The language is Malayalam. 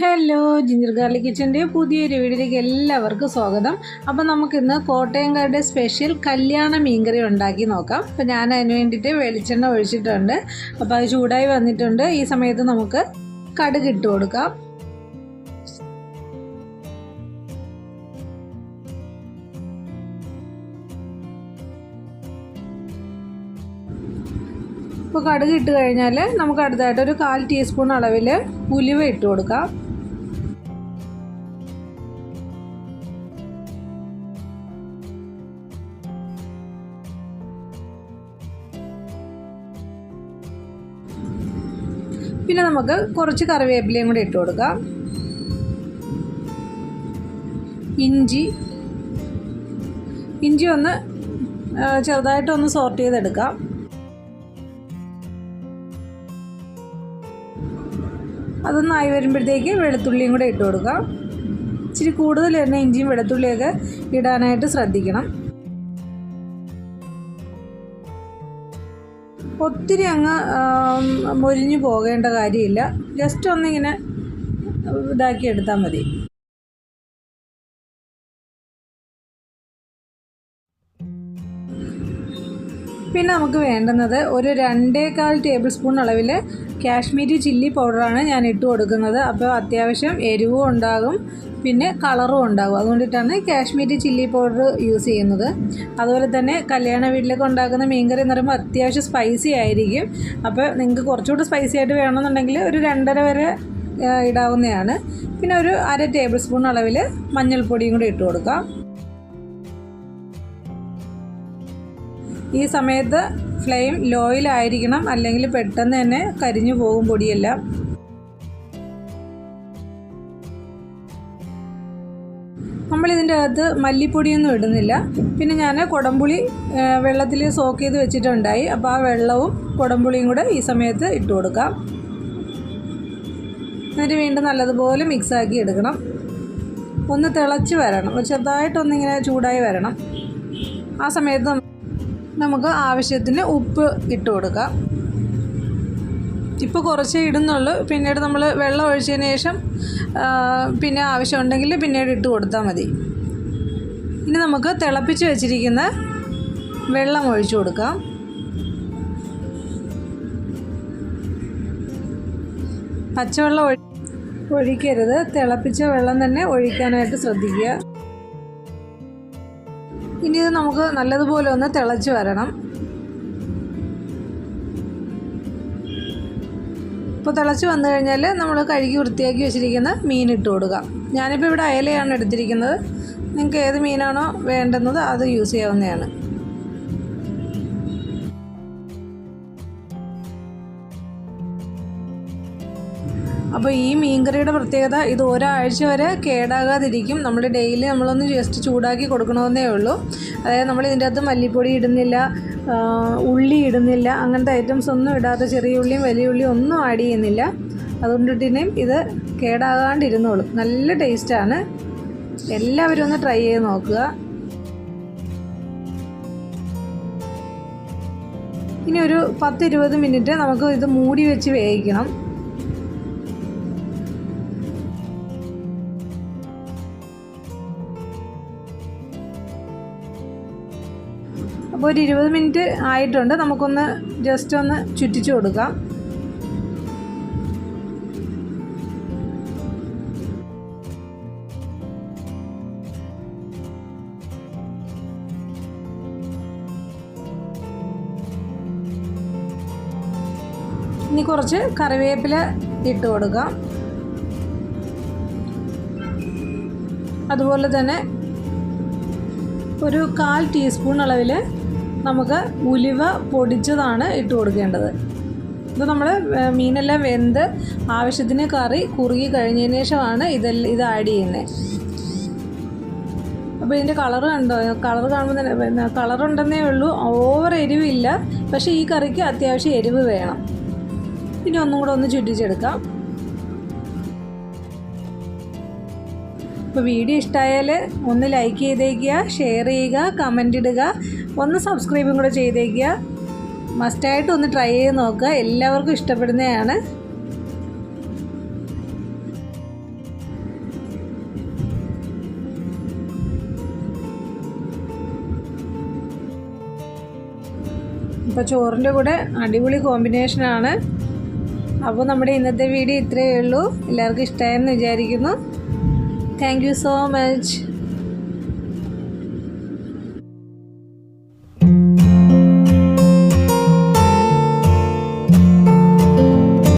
ഹലോ ജിഞ്ചർ ഗാർലി കിച്ചന്റെ പുതിയൊരു വീഡിയോയിലേക്ക് എല്ലാവർക്കും സ്വാഗതം. അപ്പോൾ നമുക്കിന്ന് കോട്ടയംകാരുടെ സ്പെഷ്യൽ കല്യാണ മീൻകറി ഉണ്ടാക്കി നോക്കാം. അപ്പോൾ ഞാൻ അതിന് വേണ്ടിയിട്ട് വെളിച്ചെണ്ണ ഒഴിച്ചിട്ടുണ്ട്. അപ്പോൾ അത് ചൂടായി വന്നിട്ടുണ്ട്. ഈ സമയത്ത് നമുക്ക് കടുക് ഇട്ട് കൊടുക്കാം. ഇപ്പോൾ കടുക് ഇട്ട് കഴിഞ്ഞാൽ നമുക്ക് അടുത്തായിട്ട് ഒരു കാൽ ടീസ്പൂൺ അളവിൽ ഉലുവ ഇട്ട് കൊടുക്കാം. പിന്നെ നമുക്ക് കുറച്ച് കറിവേപ്പിലയും കൂടി ഇട്ട് കൊടുക്കാം. ഇഞ്ചി. ഇഞ്ചി ഒന്ന് ചെറുതായിട്ടൊന്ന് സോർട്ട് ചെയ്തെടുക്കാം. അതൊന്നായി വരുമ്പോഴത്തേക്ക് വെളുത്തുള്ളിയും കൂടെ ഇട്ട് കൊടുക്കാം. ഇച്ചിരി കൂടുതൽ തന്നെ ഇഞ്ചിയും വെളുത്തുള്ളിയൊക്കെ ഇടാനായിട്ട് ശ്രദ്ധിക്കണം. ഒത്തിരി അങ്ങ് മൊരിഞ്ഞു പോകേണ്ട കാര്യമില്ല. ജസ്റ്റ് ഒന്നിങ്ങനെ ഇതാക്കി എടുത്താൽ മതി. പിന്നെ നമുക്ക് വേണ്ടുന്നത് ഒരു രണ്ടേകാൽ ടേബിൾ സ്പൂൺ അളവിൽ കാശ്മീരി ചില്ലി പൗഡറാണ് ഞാൻ ഇട്ട് കൊടുക്കുന്നത്. അപ്പോൾ അത്യാവശ്യം എരിവും ഉണ്ടാകും പിന്നെ കളറും ഉണ്ടാകും. അതുകൊണ്ടിട്ടാണ് കാശ്മീരി ചില്ലി പൗഡർ യൂസ് ചെയ്യുന്നത്. അതുപോലെ തന്നെ കല്യാണ വീട്ടിലൊക്കെ ഉണ്ടാക്കുന്ന മീൻകറി എന്ന് പറയുമ്പോൾ അത്യാവശ്യം സ്പൈസി ആയിരിക്കും. അപ്പോൾ നിങ്ങൾക്ക് കുറച്ചുകൂടി സ്പൈസി ആയിട്ട് വേണമെന്നുണ്ടെങ്കിൽ ഒരു രണ്ടര വരെ ഇടാവുന്നതാണ്. പിന്നെ ഒരു അര ടേബിൾ സ്പൂൺ അളവിൽ മഞ്ഞൾപ്പൊടിയും കൂടി ഇട്ട് കൊടുക്കാം. ഈ സമയത്ത് ഫ്ലെയിം ലോയിലായിരിക്കണം അല്ലെങ്കിൽ പെട്ടെന്ന് തന്നെ കരിഞ്ഞു പോകും പൊടിയെല്ലാം. നമ്മൾ ഇതിന്റെ അകത്ത് മല്ലിപ്പൊടിയൊന്നും ഇടുന്നില്ല. പിന്നെ ഞാൻ കുടംപുളി വെള്ളത്തിൽ സോക്ക് ചെയ്ത് വെച്ചിട്ടുണ്ടായി. അപ്പോൾ ആ വെള്ളവും കുടംപുളിയും കൂടെ ഈ സമയത്ത് ഇട്ട് കൊടുക്കാം. എന്നിട്ട് വീണ്ടും നല്ലതുപോലെ മിക്സാക്കി എടുക്കണം. ഒന്ന് തിളച്ച് വരണം. ചെറുതായിട്ടൊന്നിങ്ങനെ ചൂടായി വരണം. ആ സമയത്ത് നമുക്ക് ആവശ്യത്തിന് ഉപ്പ് ഇട്ട് കൊടുക്കാം. ഇപ്പോൾ കുറച്ചേ ഇടുന്നുള്ളൂ. പിന്നീട് നമ്മൾ വെള്ളം ഒഴിച്ചതിന് ശേഷം പിന്നെ ആവശ്യമുണ്ടെങ്കിൽ പിന്നീട് ഇട്ട് കൊടുത്താൽ മതി. ഇനി നമുക്ക് തിളപ്പിച്ച് വെച്ചിരിക്കുന്ന വെള്ളം ഒഴിച്ചു കൊടുക്കാം. പച്ചവെള്ളം ഒഴി ഒഴിക്കരുത്. തിളപ്പിച്ച വെള്ളം തന്നെ ഒഴിക്കാനായിട്ട് ശ്രദ്ധിക്കുക. ഇനി ഇത് നമുക്ക് നല്ലതുപോലെ ഒന്ന് തിളച്ച് വരണം. ഇപ്പോൾ തിളച്ച് വന്നു കഴിഞ്ഞാൽ നമ്മൾ കഴുകി വൃത്തിയാക്കി വെച്ചിരിക്കുന്ന മീൻ ഇട്ട് കൊടുക്കാം ഞാനിപ്പോൾ ഇവിടെ അയലയാണ് എടുത്തിരിക്കുന്നത്. നിങ്ങൾക്ക് ഏത് മീനാണോ വേണ്ടുന്നത് അത് യൂസ് ചെയ്യാവുന്നതാണ്. അപ്പോൾ ഈ മീൻകറിയുടെ പ്രത്യേകത ഇത് ഒരാഴ്ച വരെ കേടാകാതിരിക്കും. നമ്മൾ ഡെയിലി നമ്മളൊന്ന് ജസ്റ്റ് ചൂടാക്കി കൊടുക്കണമെന്നേ ഉള്ളൂ. അതായത് നമ്മൾ ഇതിന്റെ അകത്ത് മല്ലിപ്പൊടി ഇടുന്നില്ല ഉള്ളി ഇടുന്നില്ല അങ്ങനത്തെ ഐറ്റംസ് ഒന്നും ഇടാത്ത ചെറിയ ഉള്ളിയും വലിയ ഉള്ളിയും ഒന്നും ആഡ് ചെയ്യുന്നില്ല. അതുകൊണ്ടിട്ടും ഇത് കേടാകാണ്ടിരുന്നോളും. നല്ല ടേസ്റ്റാണ് എല്ലാവരും ഒന്ന് ട്രൈ ചെയ്ത് നോക്കുക. ഇനി ഒരു പത്ത് ഇരുപത് മിനിറ്റ് നമുക്ക് ഇത് മൂടി വെച്ച് വേവിക്കണം. അപ്പോൾ ഒരു ഇരുപത് മിനിറ്റ് ആയിട്ടുണ്ട്. നമുക്കൊന്ന് ജസ്റ്റ് ഒന്ന് ചുറ്റിച്ച് കൊടുക്കാം. ഇനി കുറച്ച് കറിവേപ്പില ഇട്ട് കൊടുക്കാം. അതുപോലെ തന്നെ ഒരു കാൽ ടീസ്പൂൺ അളവിൽ നമുക്ക് ഉലുവ പൊടിച്ചതാണ് ഇട്ട് കൊടുക്കേണ്ടത്. ഇത് നമ്മൾ മീനെല്ലാം വെന്ത് ആവശ്യത്തിന് കറി കുറുകി കഴിഞ്ഞതിന് ശേഷമാണ് ഇതെല്ലാം ഇത് ആഡ് ചെയ്യുന്നത് അപ്പോൾ ഇതിന്റെ കളർ കണ്ടോ? കളർ കാണുമ്പോൾ തന്നെ പിന്നെ കളറുണ്ടെന്നേ ഉള്ളൂ. ഓവർ എരിവില്ല. പക്ഷേ ഈ കറിക്ക് അത്യാവശ്യം എരിവ് വേണം. പിന്നെ ഒന്നും കൂടെ ഒന്ന് ചുറ്റിച്ചെടുക്കാം. അപ്പോൾ വീഡിയോ ഇഷ്ടമായാൽ ഒന്ന് ലൈക്ക് ചെയ്തേക്കുക ഷെയർ ചെയ്യുക കമന്റ് ഇടുക ഒന്ന് സബ്സ്ക്രൈബും കൂടെ ചെയ്തേക്കുക. മസ്റ്റായിട്ട് ഒന്ന് ട്രൈ ചെയ്ത് നോക്കുക. എല്ലാവർക്കും ഇഷ്ടപ്പെടുന്നതാണ്. ഇപ്പോൾ ചോറിന്റെ കൂടെ അടിപൊളി കോമ്പിനേഷനാണ് അപ്പോൾ നമ്മുടെ ഇന്നത്തെ വീഡിയോ ഇത്രയേ ഉള്ളൂ. എല്ലാവർക്കും ഇഷ്ടമായെന്ന് വിചാരിക്കുന്നു. Thank you so much.